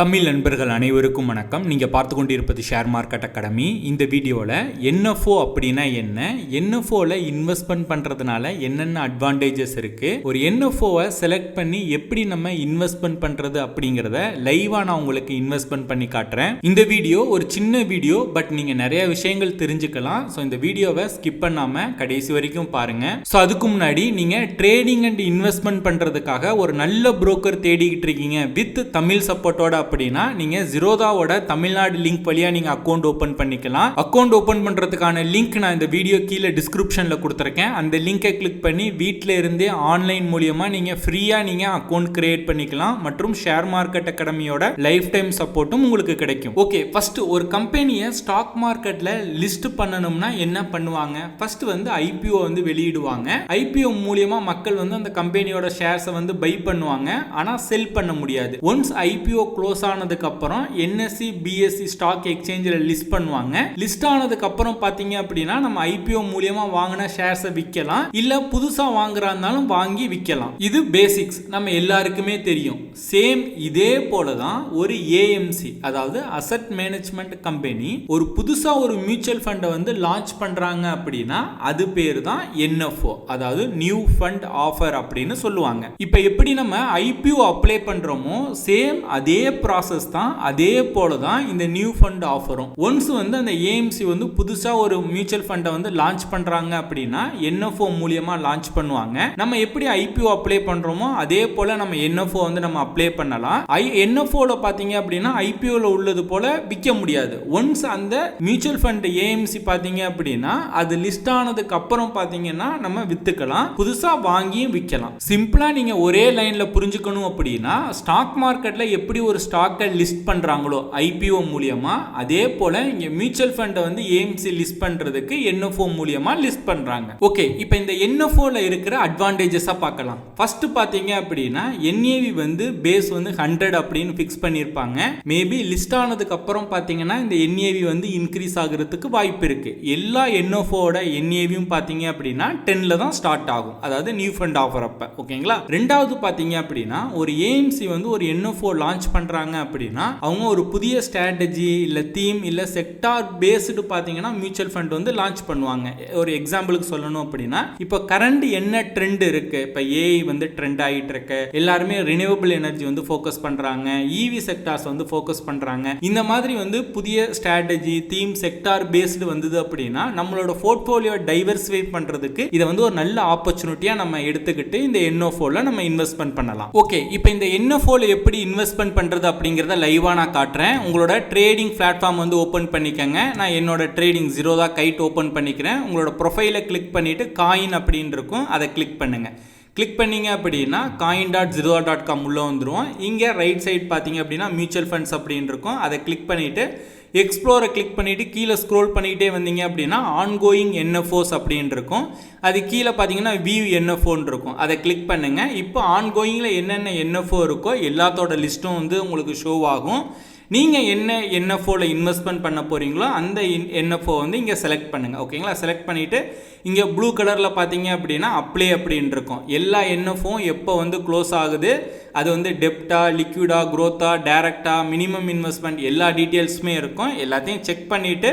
தமிழ் நண்பர்கள் அனைவருக்கும் வணக்கம். நீங்கள் பார்த்து கொண்டிருப்பது ஷேர் மார்க்கெட் அகாடமி. இந்த வீடியோவில் என்எஃப்ஓ அப்படின்னா என்ன? என்எஃப்ஓவில் இன்வெஸ்ட்மெண்ட் பண்ணுறதுனால என்னென்ன அட்வான்டேஜஸ் இருக்குது ஒரு என்எஃப்ஓவை செலக்ட் பண்ணி எப்படி நம்ம இன்வெஸ்ட்மெண்ட் பண்ணுறது அப்படிங்கிறத லைவாக நான் உங்களுக்கு இன்வெஸ்ட்மெண்ட் பண்ணி காட்டுறேன். இந்த வீடியோ ஒரு சின்ன வீடியோ பட் நீங்கள் நிறைய விஷயங்கள் தெரிஞ்சுக்கலாம். ஸோ இந்த வீடியோவை ஸ்கிப் பண்ணாமல் கடைசி வரைக்கும் பாருங்கள் ஸோ அதுக்கு முன்னாடி நீங்கள் ட்ரேடிங் அண்ட் இன்வெஸ்ட்மெண்ட் பண்ணுறதுக்காக ஒரு நல்ல புரோக்கர் தேடிக்கிட்டு இருக்கீங்க வித் தமிழ் சப்போர்ட்டோட அப்படின்னா நீங்கள் ஜிரோதாவோட தமிழ்நாடு லிங்க் வழியாக நீங்கள் அக்கௌண்ட் ஓப்பன் பண்ணிக்கலாம். அக்கௌண்ட் ஓப்பன் பண்ணுறதுக்கான லிங்க் நான் இந்த வீடியோ கீழே டிஸ்கிரிப்ஷனில் கொடுத்துருக்கேன். அந்த லிங்கை கிளிக் பண்ணி வீட்டில் இருந்தே ஆன்லைன் மூலியமாக நீங்கள் ஃப்ரீயாக நீங்கள் அக்கௌண்ட் கிரியேட் பண்ணிக்கலாம். மற்றும் ஷேர் மார்க்கெட் அகாடமியோட லைஃப் டைம் சப்போர்ட்டும் உங்களுக்கு கிடைக்கும். ஓகே ஃபர்ஸ்ட் ஒரு கம்பெனியை ஸ்டாக் மார்க்கெட்டில் லிஸ்ட் பண்ணணும்னா என்ன பண்ணுவாங்க? ஃபர்ஸ்ட் வந்து ஐபிஓ வந்து வெளியிடுவாங்க. ஐபிஓ மூலியமா மக்கள் வந்து அந்த கம்பெனியோட ஷேர்ஸை வந்து பை பண்ணுவாங்க. ஆனால் செல் பண்ண முடியாது. ஒன்ஸ் ஐபிஓ க்ளோஸ் ஆனதுக்கு அப்புறம் என்எஸ்சி பிஎஸ்சி ஸ்டாக் எக்ஸ்சேஞ்சில் லிஸ்ட் பண்ணுவாங்க. லிஸ்ட் ஆனதுக்கு அப்புறம் பார்த்தீங்க அப்படின்னா நம்ம ஐபிஓ மூலியமா வாங்கின ஷேர்ஸை விற்கலாம் இல்ல புதுசா வாங்குறா இருந்தாலும் வாங்கி விற்கலாம் இது பேசிக்ஸ் நம்ம எல்லாருக்குமே தெரியும். சேம் இதே போல தான் ஒரு ஏஎம்சி அதாவது அசட் மேனேஜ்மெண்ட் கம்பெனி ஒரு புதுசா ஒரு மியூச்சுவல் ஃபண்டை வந்து லான்ச் பண்றாங்க அப்படின்னா அது பேர் தான் என்எஃப்ஓ அதாவது நியூ ஃபண்ட் ஆஃபர் அப்படின்னு சொல்லுவாங்க. இப்போ எப்படி நம்ம ஐபிஓ அப்ளை பண்றோமோ சேம் அதே ப்ராசஸ் தான் அதே போல தான் இந்த நியூ ஃபண்ட் ஆஃபரும் ஒன்ஸ் வந்து அந்த ஏஎம்சி வந்து புதுசாக ஒரு மியூச்சுவல் ஃபண்டை வந்து லான்ச் பண்ணுறாங்க அப்படின்னா என்எஃப்ஓ மூலியமாக லான்ச் பண்ணுவாங்க. நம்ம எப்படி ஐபிஓ அப்ளை பண்ணுறோமோ அதே போல் நம்ம என்எஃப்ஓ வந்து நம்ம அப்ளை பண்ணலாம். ஐ என்எஃப்ஓவில் பார்த்தீங்க அப்படின்னா ஐபிஓவில் உள்ளது போல் விற்க முடியாது. ஒன்ஸ் அந்த மியூச்சுவல் ஃபண்ட் ஏஎம்சி பார்த்தீங்க அப்படின்னா அது லிஸ்ட் ஆனதுக்கு அப்புறம் பார்த்தீங்கன்னா நம்ம வித்துக்கலாம். புதுசாக வாங்கியும் விற்கலாம் சிம்பிளாக நீங்கள் ஒரே லைனில் புரிஞ்சுக்கணும் அப்படின்னா ஸ்டாக் மார்க்கெட்டில் எப்படி ஒரு ஸ்டாக்கை லிஸ்ட் பண்ணுறாங்களோ ஐபிஓ மூலியமாக அதே போல் இங்கே மியூச்சுவல் ஃபண்டை வந்து ஏஎம்சி லிஸ்ட் பண்ணுறதுக்கு என்எஃப்ஓ மூலியமாக லிஸ்ட் பண்ணுறாங்க ஓகே இப்போ இந்த என்எஃப்ஓவில் இருக்கிற அட்வான்டேஜஸாக பார்க்கலாம். ஃபஸ்ட்டு பார்த்தீங்க அப்படின்னா என்ஏவி வந்து பேஸ் வந்து ஹண்ட்ரட் அப்படின்னு ஃபிக்ஸ் பண்ணியிருப்பாங்க மேபி லிஸ்ட் ஆனதுக்கு அப்புறம் பார்த்தீங்கன்னா இந்த என்ஏவி வந்து இன்க்ரீஸ் ஆகுறதுக்கு வாய்ப்பு இருக்குது எல்லா என்எஃப்ஓட என்ஏவியும் பார்த்தீங்க அப்படின்னா டென்னில் தான் ஸ்டார்ட் ஆகும். அதாவது நியூ ஃபண்ட் ஆஃபர் அப்போ. ஓகேங்களா ரெண்டாவது பார்த்தீங்க அப்படின்னா ஒரு ஏஎம்சி வந்து ஒரு என்எஃப்ஓ லான்ச் பண்ணுறாங்க அப்படின்னா அவங்க ஒரு புதிய ஸ்ட்ராட்டஜி இல்லை தீம் இல்லை செக்டார் பேஸ்டு பார்த்தீங்கன்னா மியூச்சுவல் ஃபண்ட் வந்து லான்ச் பண்ணுவாங்க. ஒரு எக்ஸாம்பிளுக்கு சொல்லணும் அப்படின்னா இப்போ கரண்ட் என்ன ட்ரெண்ட் இருக்கு? இப்போ ஏஐ வந்து ட்ரெண்ட் ஆகிட்டு இருக்கு. எல்லாருமே ரினியூவபிள் எனர்ஜி வந்து ஃபோக்கஸ் பண்ணுறாங்க இவி செக்டார்ஸ் வந்து ஃபோக்கஸ் பண்ணுறாங்க இந்த மாதிரி வந்து புதிய ஸ்ட்ராட்டஜி தீம் செக்டார் பேஸ்டு வந்தது அப்படின்னா நம்மளோட போர்ட்ஃபோலியோ டைவர்சிஃபை பண்ணுறதுக்கு இதை வந்து ஒரு நல்ல ஆப்பர்ச்சுனிட்டியாக நம்ம எடுத்துக்கிட்டு இந்த என்ஓஃபோவில் நம்ம இன்வெஸ்ட்மெண்ட் பண்ணலாம். ஓகே இப்போ இந்த என்ஓஃபோவில் எப்படி இன்வெஸ்ட்மெண்ட் பண்ணுறது அப்படிங்கிறத லைவாக நான் காட்டுறேன். உங்களோட ட்ரேடிங் பிளாட்ஃபார்ம் வந்து ஓப்பன் பண்ணிக்கங்க. நான் என்னோட ட்ரேடிங் ஜீரோதா கைட் ஓப்பன் பண்ணிக்கிறேன். உங்களோட ப்ரொஃபைலை கிளிக் பண்ணிவிட்டு காயின் அப்படின்னு இருக்கும் அதை கிளிக் பண்ணுங்கள் கிளிக் பண்ணீங்க அப்படின்னா coin dot zero dot com உள்ளே வந்துடுவோம் இங்கே ரைட் சைட் பார்த்தீங்க அப்படின்னா மியூச்சுவல் ஃபண்ட்ஸ் அப்படின்னு இருக்கும். அதை கிளிக் பண்ணிவிட்டு எக்ஸ்ப்ளோரை கிளிக் பண்ணிவிட்டு கீழே ஸ்க்ரோல் பண்ணிக்கிட்டே வந்தீங்க அப்படின்னா ஆன்கோயிங் என்எஃப்ஓஸ் அப்படின்னு இருக்கும். அது கீழே பார்த்தீங்கன்னா வியூ என்எஃப்ஓன்னு இருக்கும். அதை கிளிக் பண்ணுங்கள் இப்போ ஆன்கோயிங்கில் என்னென்ன என்எஃப்ஓ இருக்கோ எல்லாத்தோட லிஸ்ட்டும் வந்து உங்களுக்கு ஷோ ஆகும். நீங்கள் என்ன என்எஃப்ஓவில் இன்வெஸ்ட்மெண்ட் பண்ண போகிறீங்களோ அந்த இன் என்எஃப்ஓ வந்து இங்கே செலக்ட் பண்ணுங்கள் ஓகேங்களா செலக்ட் பண்ணிவிட்டு இங்கே ப்ளூ கலரில் பார்த்தீங்க அப்படின்னா அப்ளை அப்படின்னு இருக்கும். எல்லா என்எஃப்ஓவும் எப்போ வந்து க்ளோஸ் ஆகுது அது வந்து டெப்டா லிக்விடா க்ரோத்தா டேரக்டா மினிமம் இன்வெஸ்ட்மெண்ட் எல்லா டீட்டெயில்ஸுமே இருக்கும். எல்லாத்தையும் செக் பண்ணிவிட்டு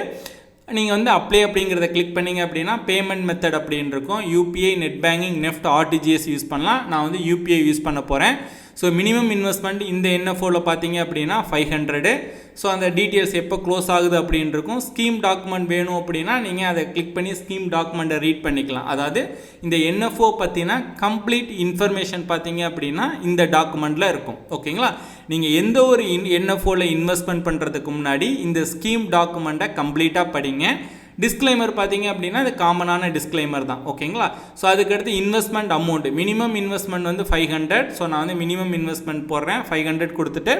நீங்கள் வந்து அப்ளை அப்படிங்கிறத கிளிக் பண்ணீங்க அப்படின்னா பேமெண்ட் மெத்தட் அப்படின்னு இருக்கும். UPI net banking NEFT RTGS use பண்ணலாம். நான் வந்து யூபிஐ யூஸ் பண்ண போகிறேன் ஸோ மினிமம் இன்வெஸ்ட்மெண்ட் இந்த என்எஃப்ஓவில் பார்த்தீங்க அப்படின்னா ஃபைவ் ஹண்ட்ரடு ஸோ அந்த டீட்டெயில்ஸ் எப்போ க்ளோஸ் ஆகுது அப்படின்னு இருக்கும். ஸ்கீம் டாக்குமெண்ட் வேணும் அப்படின்னா நீங்கள் அதை கிளிக் பண்ணி ஸ்கீம் டாக்குமெண்ட்டை ரீட் பண்ணிக்கலாம். அதாவது இந்த என்எஃப்ஓ பற்றினா கம்ப்ளீட் இன்ஃபர்மேஷன் பார்த்தீங்க அப்படின்னா இந்த டாக்குமெண்ட்டில் இருக்கும். ஓகேங்களா நீங்கள் எந்த ஒரு இன் என்எஃப்ஓவில் இன்வெஸ்ட்மெண்ட் பண்ணுறதுக்கு முன்னாடி இந்த ஸ்கீம் டாக்குமெண்ட்டை கம்ப்ளீட்டாக படிங்க. டிஸ்க்ளைமர் பார்த்தீங்க அப்படின்னா அது காமனான டிஸ்க்ளைமர் தான். ஓகேங்களா ஸோ அதுக்கடுத்து இன்வெஸ்ட்மெண்ட் அமௌண்ட் மினிமம் இன்வெஸ்ட்மெண்ட் வந்து ஃபைவ் ஹண்ட்ரட் ஸோ நான் வந்து மினிமம் இன்வெஸ்ட்மெண்ட் போடுறேன். ஃபைவ் ஹண்ட்ரட் கொடுத்துட்டு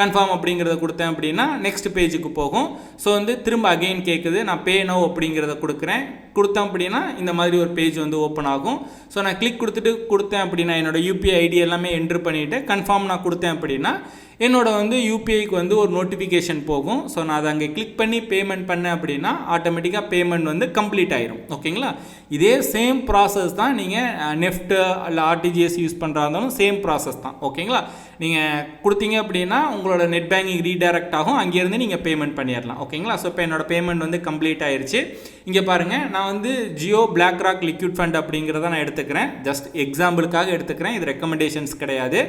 கன்ஃபார்ம் அப்படிங்கிறத கொடுத்தேன் அப்படின்னா நெக்ஸ்ட் பேஜுக்கு போகும். ஸோ வந்து திரும்ப அகெயின் கேட்குது நான் பே நோ அப்படிங்கிறத கொடுக்குறேன். கொடுத்தேன் அப்படின்னா இந்த மாதிரி ஒரு பேஜ் வந்து ஓப்பன் ஆகும். ஸோ நான் கிளிக் கொடுத்துட்டு கொடுத்தேன் அப்படின்னா என்னோட யூபிஐ ஐடி எல்லாமே என்ட்ரு பண்ணிவிட்டு கன்ஃபார்ம் நான் கொடுத்தேன் அப்படின்னா என்னோட வந்து யூபிஐக்கு வந்து ஒரு நோட்டிஃபிகேஷன் போகும். ஸோ நான் அதை அங்கே கிளிக் பண்ணி பேமெண்ட் பண்ணேன் அப்படின்னா ஆட்டோமேட்டிக்காக பேமெண்ட் வந்து கம்ப்ளீட் ஆயிரும். ஓகேங்களா இதே சேம் ப்ராசஸ் தான் நீங்கள் நெஃப்ட்டு இல்லை ஆர்டிஜிஎஸ் யூஸ் பண்ணுறா இருந்தாலும் சேம் ப்ராசஸ் தான். ஓகேங்களா நீங்கள் கொடுத்தீங்க அப்படின்னா உங்களோட நெட் பேங்கிங் ரீடைரக்ட் ஆகும். அங்கேருந்து நீங்கள் பேமெண்ட் பண்ணிடலாம். ஓகேங்களா ஸோ இப்போ என்னோட பேமெண்ட் வந்து கம்ப்ளீட் ஆயிடுச்சு இங்கே பாருங்கள் நான் வந்து Jio BlackRock liquid fund அப்படிங்கிறத நான் எடுத்துக்கிறேன். ஜஸ்ட் எக்ஸாம்பிளுக்காக எடுத்துக்கிறேன். இது ரெக்கமெண்டேஷன்ஸ் கிடையாது.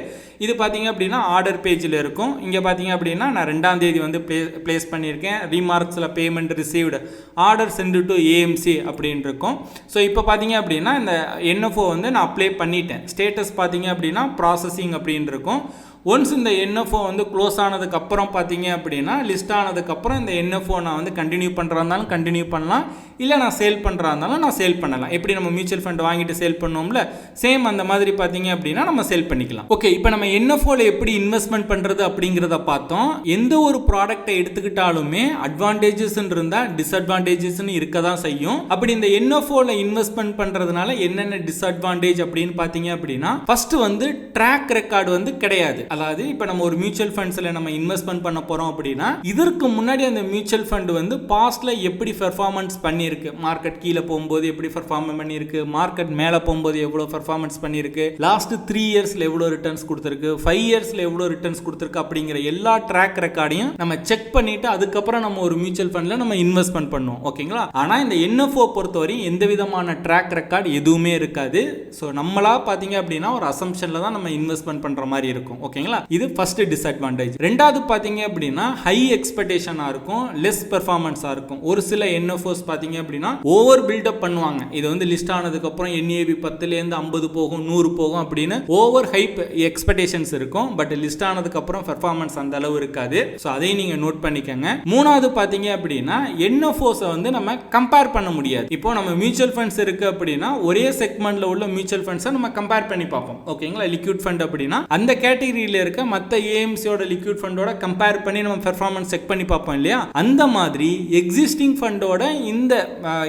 இது பார்த்தீங்க அப்படின்னா ஆர்டர் பேஜில் இருக்கும். இங்கே பார்த்தீங்க அப்படின்னா நான் ரெண்டாம் தேதி வந்து ப்ளே ப்ளேஸ் பண்ணியிருக்கேன். ரீமார்க்ஸில் payment received order sent to AMC அப்படின்னு இருக்கும். ஸோ இப்போ பார்த்தீங்க அப்படின்னா இந்த என்எஃப்ஓ வந்து நான் அப்ளை பண்ணிட்டேன். ஸ்டேட்டஸ் பார்த்தீங்க அப்படின்னா ப்ராசஸிங் அப்படின்னு இருக்கும். ஒன்ஸ் இந்த என்எஃப்ஓ வந்து க்ளோஸ் ஆனதுக்கப்புறம் பார்த்தீங்க அப்படின்னா லிஸ்ட் ஆனதுக்கப்புறம் இந்த என்எஃப்ஓ நான் வந்து கண்டினியூ பண்ணுறா இருந்தாலும் கண்டினியூ பண்ணலாம். இல்லை நான் சேல் பண்ணுறா இருந்தாலும் நான் சேல் பண்ணலாம். எப்படி நம்ம மியூச்சுவல் ஃபண்ட் வாங்கிட்டு சேல் பண்ணோம்ல சேம் அந்த மாதிரி பார்த்தீங்க அப்படின்னா நம்ம சேல் பண்ணிக்கலாம். ஓகே இப்போ நம்ம என்எஃப்ஓவில் எப்படி இன்வெஸ்ட்மெண்ட் பண்ணுறது அப்படிங்கிறத பார்த்தோம். எந்த ஒரு ப்ராடக்ட்டை எடுத்துக்கிட்டாலுமே அட்வான்டேஜஸ் இருந்தால் டிஸ்அட்வான்டேஜஸ்னு இருக்க தான் செய்யும். அப்படி இந்த என்எஃப்ஓவில் இன்வெஸ்ட்மெண்ட் பண்ணுறதுனால என்னென்ன டிஸ்அட்வான்டேஜ் அப்படின்னு பார்த்தீங்க அப்படின்னா ஃபர்ஸ்ட் வந்து ட்ராக் ரெக்கார்டு வந்து கிடையாது. அதாவது இப்போ நம்ம ஒரு மியூச்சுவல் ஃபண்ட்ஸில் நம்ம இன்வெஸ்ட்மெண்ட் பண்ண போகிறோம் அப்படின்னா இதற்கு முன்னாடி அந்த மியூச்சுவல் ஃபண்ட் வந்து பாஸ்ட்ல எப்படி பெர்ஃபார்மன்ஸ் பண்ணியிருக்கு. மார்க்கெட் கீழே போகும்போது எப்படி பர்ஃபார்ம் பண்ணியிருக்கு? மார்க்கெட் மேலே போகும்போது எவ்வளோ பெர்ஃபார்மன்ஸ் பண்ணியிருக்கு? லாஸ்ட் த்ரீ இயர்ஸில் எவ்வளோ ரிட்டர்ன்ஸ் கொடுத்துருக்கு? ஃபைவ் இயர்ஸில் எவ்வளோ ரிட்டர்ன்ஸ் கொடுத்துருக்கு அப்படிங்கிற எல்லா ட்ராக் ரெக்கார்டையும் நம்ம செக் பண்ணிட்டு அதுக்கப்புறம் நம்ம ஒரு மியூச்சுவல் ஃபண்டில் நம்ம இன்வெஸ்ட்மெண்ட் பண்ணுவோம். ஓகேங்களா? ஆனால் இந்த என்எஃப்ஓ பொறுத்தவரையும் எந்த விதமான ட்ராக் ரெக்கார்டு எதுவுமே இருக்காது. ஸோ நம்மளா பார்த்தீங்க அப்படின்னா ஒரு அசம்ஷனில் தான் நம்ம இன்வெஸ்ட்மெண்ட் பண்ணுற மாதிரி இருக்கும். ஓகேங்களா? இது ஃபர்ஸ்ட் டிஸ்அட்வான்டேஜ் ரெண்டாவது பார்த்தீங்க அப்படின்னா ஹை எக்ஸ்பெக்டேஷனாக இருக்கும் லெஸ் பெர்ஃபார்மன்ஸாக இருக்கும். ஒரு சில என்எஃப்ஓஸ் பார்த்தீங்க அப்படின்னா ஓவர் பில்டப் பண்ணுவாங்க. இது வந்து லிஸ்ட் ஆனதுக்கப்புறம் என்ஏபி பத்துலேருந்து ஐம்பது போகும் நூறு போகும் அப்படின்னு ஓவர் ஹைப் எக்ஸ்பெக்டேஷன்ஸ் இருக்கும். பட் லிஸ்ட் ஆனதுக்கப்புறம் பெர்ஃபார்மன்ஸ் அந்த அளவு இருக்காது. ஸோ அதையும் நீங்கள் நோட் பண்ணிக்கோங்க. மூணாவது பார்த்தீங்க அப்படின்னா என்எஃப்ஓஸை வந்து நம்ம கம்பேர் பண்ண முடியாது. இப்போ நம்ம மியூச்சுவல் ஃபண்ட்ஸ் இருக்கு அப்படின்னா ஒரே செக்மெண்ட்ல உள்ள மியூச்சுவல் ஃபண்ட்ஸை நம்ம கம்பேர் பண்ணி பார்ப்போம். ஓகேங்களா லிக்விட் ஃபண்ட் அப்படின்னா அந்த கேட்டகரியில் இருக்க மற்ற ஏஎம்சியோட லிக்விட் ஃபண்டோட கம்பேர் பண்ணி நம்ம பெர்ஃபார்மன்ஸ் செக் பண்ணி பார்ப்போம் இல்லையா? அந்த மாதிரி எக்ஸிஸ்டிங் ஃபண்டோட இந்த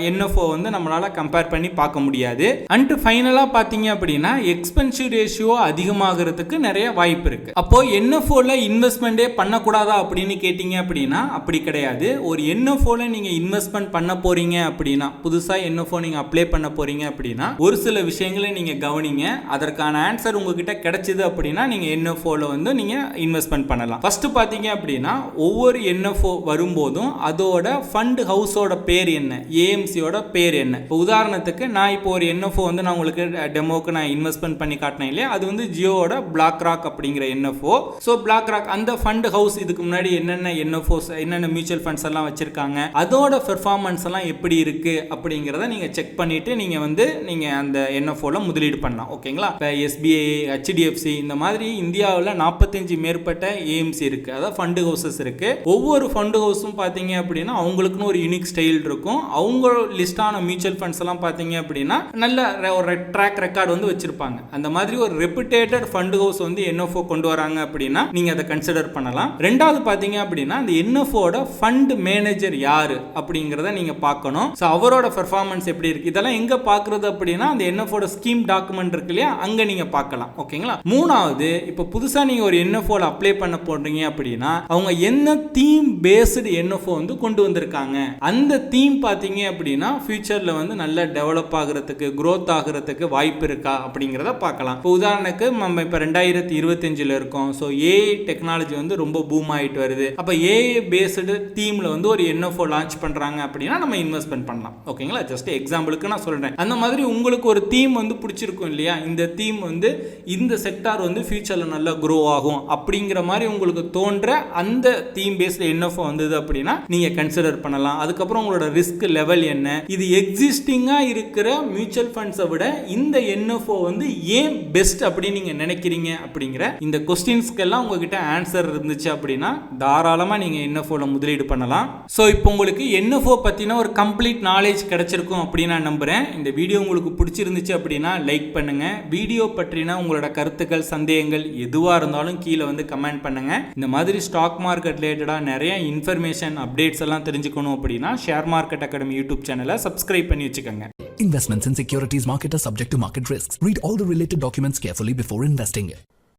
என்எஃப்ஓ வந்து நம்மளால் கம்பேர் பண்ணி பார்க்க முடியாது. அண்ட் ஃபைனலாக பார்த்தீங்க அப்படின்னா எக்ஸ்பென்சிவ் ரேஷியோ அதிகமாகிறதுக்கு நிறைய வாய்ப்பு இருக்குது அப்போது என்எஃப்ஓவில் இன்வெஸ்ட்மெண்ட்டே பண்ணக்கூடாதா அப்படின்னு கேட்டிங்க அப்படின்னா அப்படி கிடையாது. ஒரு என்எஃப்ஓவில் நீங்கள் இன்வெஸ்ட்மெண்ட் பண்ண போகிறீங்க அப்படின்னா புதுசாக என்எஃப்ஓ நீங்கள் அப்ளை பண்ண போகிறீங்க அப்படின்னா ஒரு சில விஷயங்களை நீங்கள் கவனிங்க. அதற்கான ஆன்சர் உங்ககிட்ட கிடைச்சிது அப்படின்னா நீங்கள் என்எஃப்ஓவில் வந்து நீங்கள் இன்வெஸ்ட்மெண்ட் பண்ணலாம். ஃபஸ்ட்டு பார்த்தீங்க அப்படின்னா ஒவ்வொரு என்எஃப்ஓ வரும்போதும் அதோட ஃபண்ட் ஹவுஸோட பேர் என்ன? ஏஎம்சியோட பேர் என்ன? இப்போ உதாரணத்துக்கு நான் இப்போ ஒரு என்எஃப்ஓ வந்து நான் உங்களுக்கு டெமோக்கு நான் இன்வெஸ்ட்மெண்ட் பண்ணி காட்டினேன் இல்லையா? அது வந்து ஜியோவோட பிளாக் ராக் அப்படிங்கிற என்எஃப்ஓ ஸோ பிளாக் ராக் அந்த ஃபண்ட் ஹவுஸ் இதுக்கு முன்னாடி என்னென்ன என்எஃப்ஓஸ் என்னென்ன மியூச்சுவல் ஃபண்ட்ஸ் எல்லாம் வச்சிருக்காங்க அதோட பெர்ஃபார்மன்ஸ் எல்லாம் எப்படி இருக்கு அப்படிங்கிறத நீங்க செக் பண்ணிட்டு நீங்க வந்து நீங்க அந்த என்எஃப்ஓல முதலீடு பண்ணலாம். ஓகேங்களா? இப்போ எஸ்பிஐ ஹெச்டிஎஃப்சி இந்த மாதிரி இந்தியாவில் நாற்பத்தஞ்சு மேற்பட்ட ஏஎம்சி இருக்கு. அதாவது ஃபண்டு ஹவுசஸ் இருக்கு. ஒவ்வொரு ஃபண்டு ஹவுஸும் பார்த்தீங்க அப்படின்னா அவங்களுக்குன்னு ஒரு யூனிக் ஸ்டைல் இருக்கும். அவங்க லிஸ்டான மியூச்சுவல் ஃபண்ட்ஸ் எல்லாம் பார்த்தீங்க அப்படின்னா நல்ல ஒரு ட்ராக் ரெக்கார்டு வந்து வச்சிருப்பாங்க. அந்த மாதிரி ஒரு ரெப்புடேட்டட் ஃபண்ட் ஹவுஸ் வந்து என்எஃப்ஓ கொண்டு வராங்க அப்படின்னா நீங்கள் அதை கன்சிடர் பண்ணலாம். ரெண்டாவது பார்த்தீங்க அப்படின்னா அந்த என்எஃப்ஓட ஃபண்ட் மேனேஜர் யார் அப்படிங்கிறத நீங்கள் பார்க்கணும். ஸோ அவரோட பெர்ஃபார்மன்ஸ் எப்படி இருக்கு? இதெல்லாம் எங்கே பார்க்கறது அப்படின்னா அந்த என்எஃப்ஓட ஸ்கீம் டாக்குமெண்ட் இருக்கு இல்லையா? அங்கே நீங்கள் பார்க்கலாம். ஓகேங்களா மூணாவது இப்போ புதுசாக நீங்கள் ஒரு என்எஃப்ஓவில் அப்ளை பண்ண போடுறீங்க அப்படின்னா அவங்க என்ன தீம் பேஸ்டு என்எஃப்ஓ வந்து கொண்டு வந்திருக்காங்க? அந்த தீம் பார்த்து பார்த்தீங்க அப்படின்னா ஃபியூச்சரில் வந்து நல்ல டெவலப் ஆகுறதுக்கு க்ரோத் ஆகுறதுக்கு வாய்ப்பு இருக்கா அப்படிங்கிறத பார்க்கலாம். இப்போ உதாரணத்துக்கு நம்ம இப்போ ரெண்டாயிரத்தி இருபத்தஞ்சில் இருக்கோம். ஸோ ஏஐ டெக்னாலஜி வந்து ரொம்ப பூம் ஆகிட்டு வருது. அப்போ ஏஐ பேஸ்டு தீமில் வந்து ஒரு என்எஃப்ஓ லான்ச் பண்ணுறாங்க அப்படின்னா நம்ம இன்வெஸ்ட்மெண்ட் பண்ணலாம். ஓகேங்களா ஜஸ்ட் எக்ஸாம்பிளுக்கு நான் சொல்கிறேன் அந்த மாதிரி உங்களுக்கு ஒரு தீம் வந்து பிடிச்சிருக்கும் இல்லையா? இந்த தீம் வந்து இந்த செக்டார் வந்து ஃபியூச்சரில் நல்லா க்ரோ ஆகும் அப்படிங்கிற மாதிரி உங்களுக்கு தோன்ற அந்த தீம் பேஸ்டு என்எஃப்ஓ வந்தது அப்படின்னா நீங்கள் கன்சிடர் பண்ணலாம். அதுக்கப்புறம் உங்களோட ரிஸ்க் லெவல் என்ன? இது எக்ஸிஸ்டிங்காக இருக்கிற மியூச்சுவல் ஃபண்ட்ஸை விட இந்த என்எஃப்ஓ வந்து ஏன் பெஸ்ட் அப்படின்னு நீங்கள் நினைக்கிறீங்க அப்படிங்கிற இந்த கொஸ்டின்ஸ்க்கெல்லாம் உங்ககிட்ட ஆன்சர் இருந்துச்சு அப்படின்னா தாராளமாக நீங்கள் என்எஃப்ஓவில் முதலீடு பண்ணலாம். ஸோ இப்போ உங்களுக்கு என்எஃப்ஓ பற்றின ஒரு கம்ப்ளீட் நாலேஜ் கிடைச்சிருக்கும் அப்படின்னு நான் நம்புறேன். இந்த வீடியோ உங்களுக்கு பிடிச்சிருந்துச்சு அப்படின்னா லைக் பண்ணுங்க. வீடியோ பற்றின உங்களோட கருத்துக்கள் சந்தேகங்கள் எதுவாக இருந்தாலும் கீழே வந்து கமெண்ட் பண்ணுங்க. இந்த மாதிரி ஸ்டாக் மார்க்கெட் ரிலேட்டடாக நிறைய இன்ஃபர்மேஷன் அப்டேட்ஸ் எல்லாம் தெரிஞ்சுக்கணும் அப்படின்னா share market academy academy YouTube சேனலை சப்ஸ்கிரைப் பண்ணி வச்சுக்கோங்க Investments in securities market are subject to market risks. Read all the related documents carefully before investing.